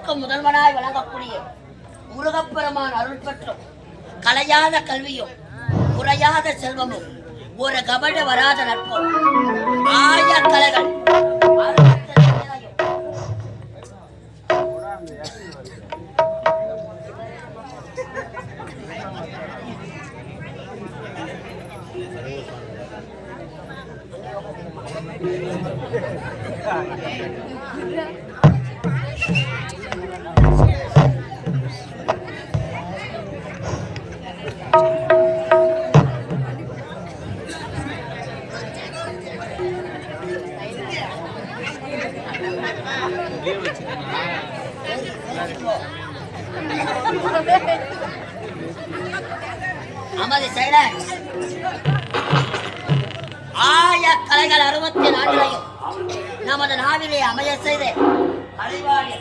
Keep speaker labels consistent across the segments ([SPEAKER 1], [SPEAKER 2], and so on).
[SPEAKER 1] முத்தமிழுக்கு முதல்வனாய் வழங்கக்கூடிய முருகப்பெருமான் அருள் பெற்றும் கலையாத கல்வியும் குறையாத செல்வமும் ஒரு கபட வராத நட்பும் ஆய கலைகள் Thank you. கலைவாணி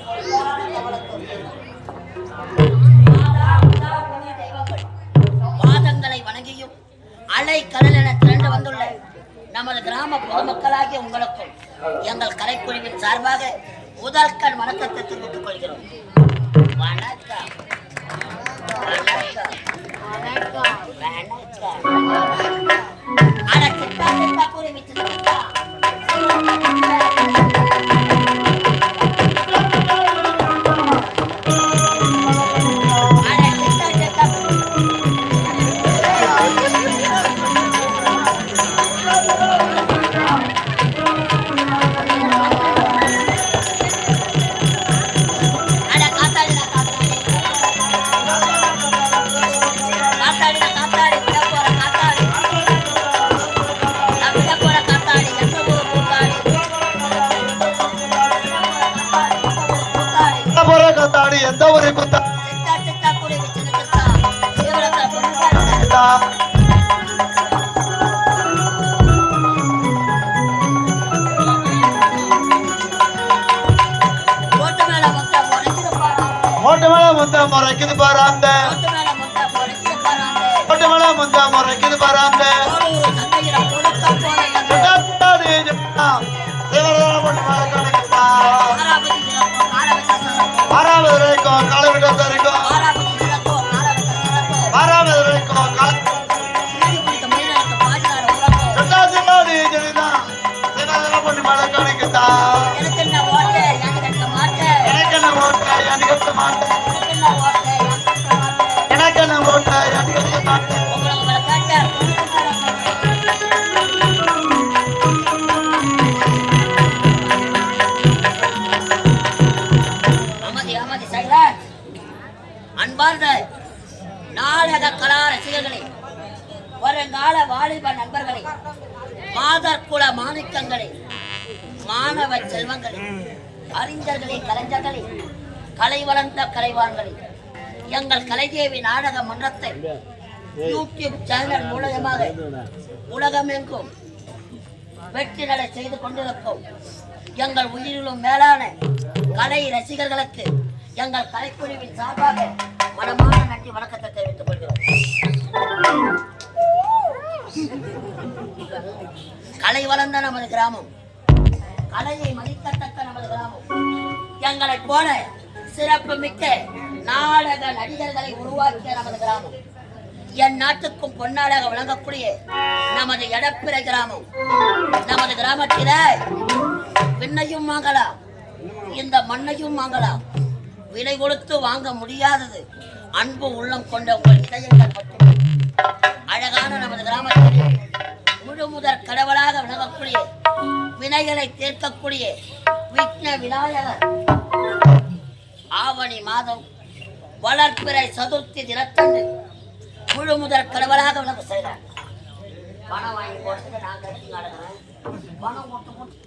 [SPEAKER 1] வணங்கியும் அலை கடல் என திரண்டு வந்துள்ள நமது கிராம பொதுமக்களாகிய உங்களுக்கும் எங்கள் கலைக்குழுவின் சார்பாக முதல் கண் வணக்கத்தை தெரிவித்துக் கொள்கிறோம். வணக்கம். வணக்கம். வணக்கம். அட கிட்டா கிட்டா கூறி சித்தா சிவரத்தை பொறுப்பாக ஓட்டு மேல முட்டை பொறைக்குது பாராங்க
[SPEAKER 2] மோட்டு மேல முந்த முறைக்குது பாராந்த
[SPEAKER 1] ஓட்டு மேல முட்டை
[SPEAKER 2] முறைக்குது பாராந்த ஆறாவது வரைக்கும் காலை
[SPEAKER 1] அன்பார்ந்த நாடக கலா ரசிகர்களே வருங்கால வாலிப நண்பர்களே மாதர் குல மாணிக்கங்களே மாணவ செல்வங்களே அறிஞர்களே கலைஞர்களே கலை வளர்ந்த கலைவான்களே எங்கள் கலைதேவி நாடக மன்றத்தை யூடியூப் சேனல் மூலயமாக உலகமெங்கும் வெற்றி நடை செய்து கொண்டிருக்கும் எங்கள் உயிரிலும் மேலான கலை ரசிகர்களுக்கு எங்கள் கலைக்குழுவின் சார்பாக மனமான நன்றி வணக்கத்தை தெரிவித்துக் கொள்கிறோம். கலை வளர்ந்த நமது கிராமம். கலையை மதிக்கத்தக்க நமது கிராமம். எங்களைப் போல சிறப்பு மிக்க நாடக நடிகர்களை உருவாக்கிய நமது கிராமம். என் நாட்டுக்கும் பொன்னாடாக விளங்கக்கூடிய நமது எடப்பிற கிராமம். நமது கிராமத்தில விண்ணையும் வாங்கலாம் இந்த மண்ணையும் வாங்கலாம். விலை கொடுத்து வாங்க முடியாதது. அன்பு உள்ளம் கொண்ட உங்கள் இதயங்கள் மட்டுமே. அழகான நமது கிராமத்தில் முழு முதற் கடவுளாக விளங்கக்கூடிய வினைகளை தீர்க்கக்கூடிய விக்ன விநாயகர் ஆவணி மாதம் வளர்ப்பிறை சதுர்த்தி தினத்தன்று முழு முதற் கடவுளாக விளங்க செய்கிறார். பணம் வாங்கி போட்டு நான் கட்டி நடக்கிறேன் பணம் போட்டு போட்டு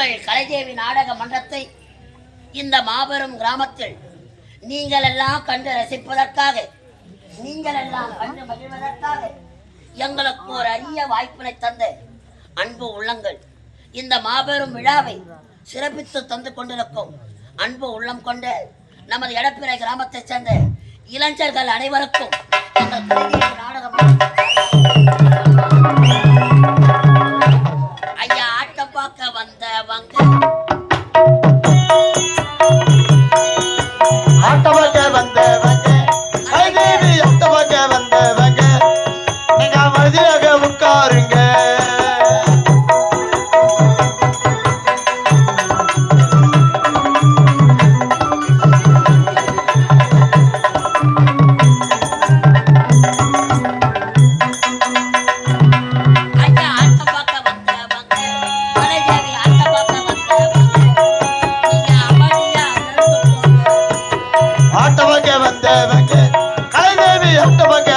[SPEAKER 1] உங்கள் கலைதேவி நாடக மன்றத்தை இந்த மாபெரும் கிராமத்தில் நீங்கள் எல்லாம் கண்டு ரசிப்பதற்காக நீங்கள் எல்லாம் கண்டு மகிழ்வதற்காக எங்களுக்கு ஒரு அரிய வாய்ப்பினை தந்த அன்பு உள்ளங்கள். இந்த மாபெரும் விழாவை சிறப்பித்து தந்து கொண்டிருக்கும் அன்பு உள்ளம் கொண்டு நமது எடப்பிறை கிராமத்தைச் சேர்ந்த இளைஞர்கள் அனைவருக்கும் நாடகம்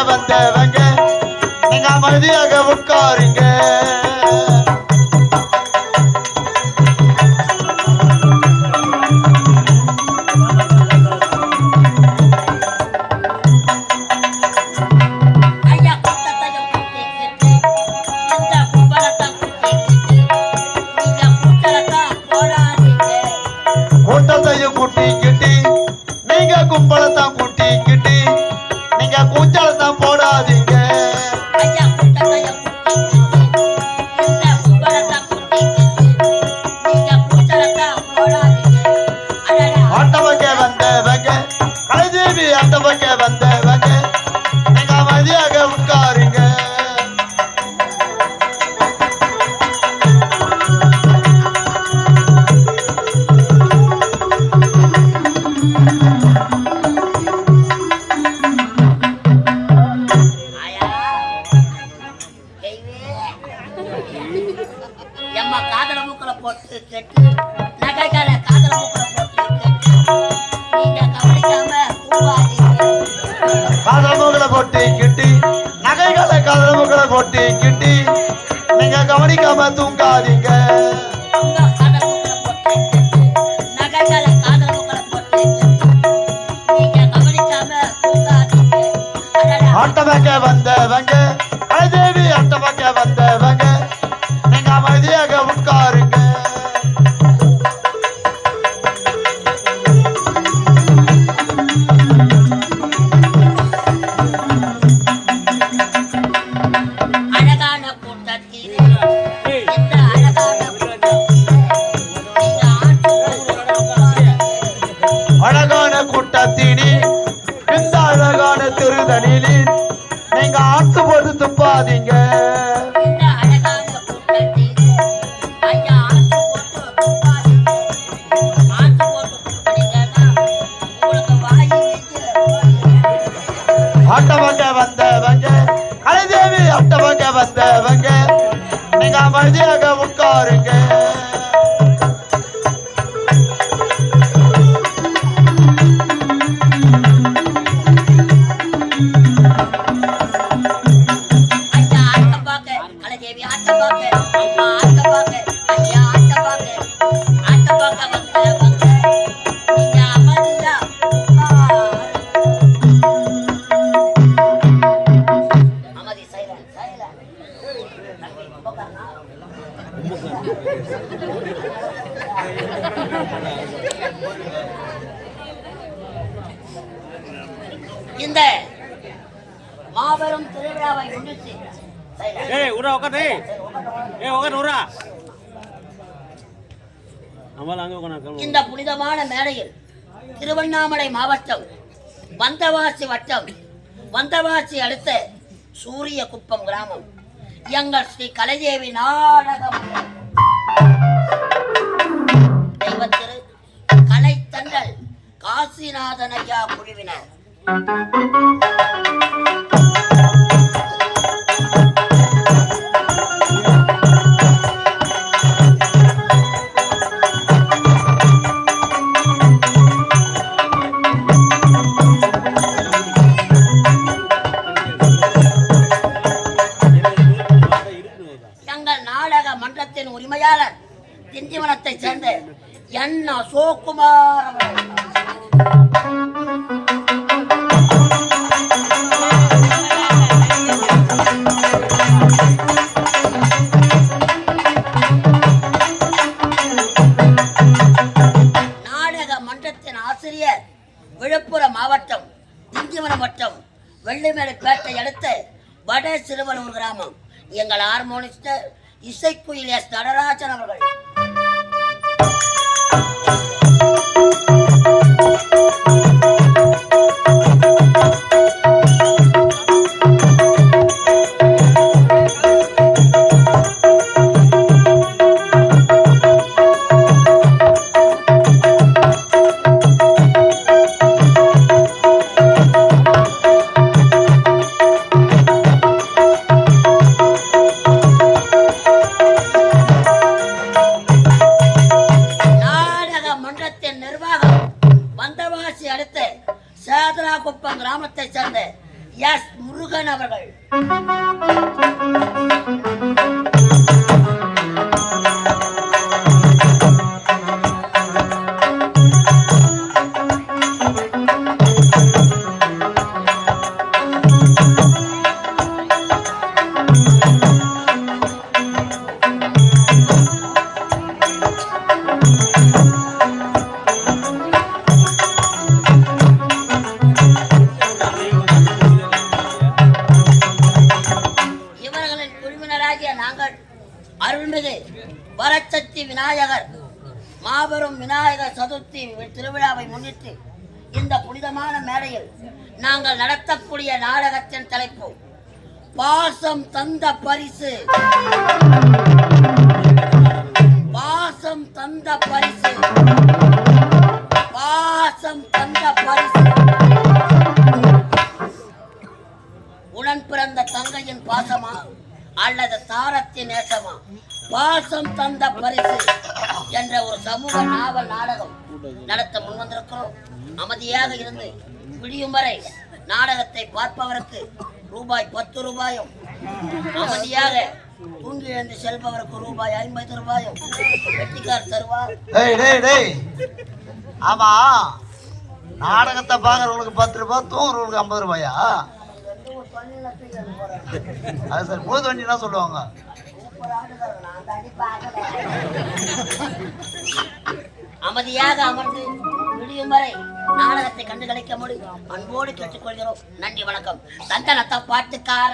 [SPEAKER 1] வந்தவங்க
[SPEAKER 2] நீங்க அமைதியாக உட்காருங்க.
[SPEAKER 1] ஆட்டமக்க வந்தவங்க அழதேவி ஆட்டமக்க வந்தவங்க. idea. இந்த மாபெரும் திருவிழாவை முன்னிட்டு
[SPEAKER 3] ஏய் உரா உட்காரு. ஏய் உட்காரு உரா
[SPEAKER 1] இந்த புனிதமான மேடையில் திருவண்ணாமலை மாவட்டம் வந்தவாசி வட்டம் வந்தவாசி அடுத்த சூரிய குப்பம் கிராமம். எங்கள் ஸ்ரீ கலைதேவி நாடகம். தெய்வத்திரு கலைத்தண்டல் காசிநாதன் ஐயா குழுவினர். மன்றத்தின் உரிமையாளர் திண்டிவனத்தைச் சேர்ந்த என் சோகுமார் அவர்கள். ஆமாம் கிராமம் எங்கள் ஹார்மோனிஸ்டர் இசைக்குயில் எஸ் நடராஜன் அவர்கள் சேதராகுப்பம் கிராமத்தை சேர்ந்த எஸ் முருகன் அவர்கள். விநாயகர் திருவிழாவை முன்னிட்டு இந்த புனிதமான மேடையில் நாங்கள் நடத்தக்கூடிய நாடகத்தின் தலைப்பு பாசம் தந்த பரிசு. அமைதியாக இருந்து விடியும் வரை நாடகத்தை பார்ப்பவருக்கு ரூபாய் பத்து ரூபாயும் அமைதியாக தூங்கி எழுந்து செல்பவருக்கு ரூபாய் ஐம்பது ரூபாயும் வெட்டிக்கார் தருவார்.
[SPEAKER 2] ஆமா நாடகத்தை பார்க்கறவங்களுக்கு பத்து ரூபாய் தூங்குறவங்களுக்கு ஐம்பது ரூபாயா? அது சரி பொழுது வண்டி என்ன சொல்லுவாங்க?
[SPEAKER 1] அமைதியாக அமர்ந்து விடியும் வரை நாடகத்தை கண்டு கழிக்க முடியும் அன்போடு கேட்டுக்கொள்கிறோம். நன்றி வணக்கம். தந்தனத்த பாட்டுக்கார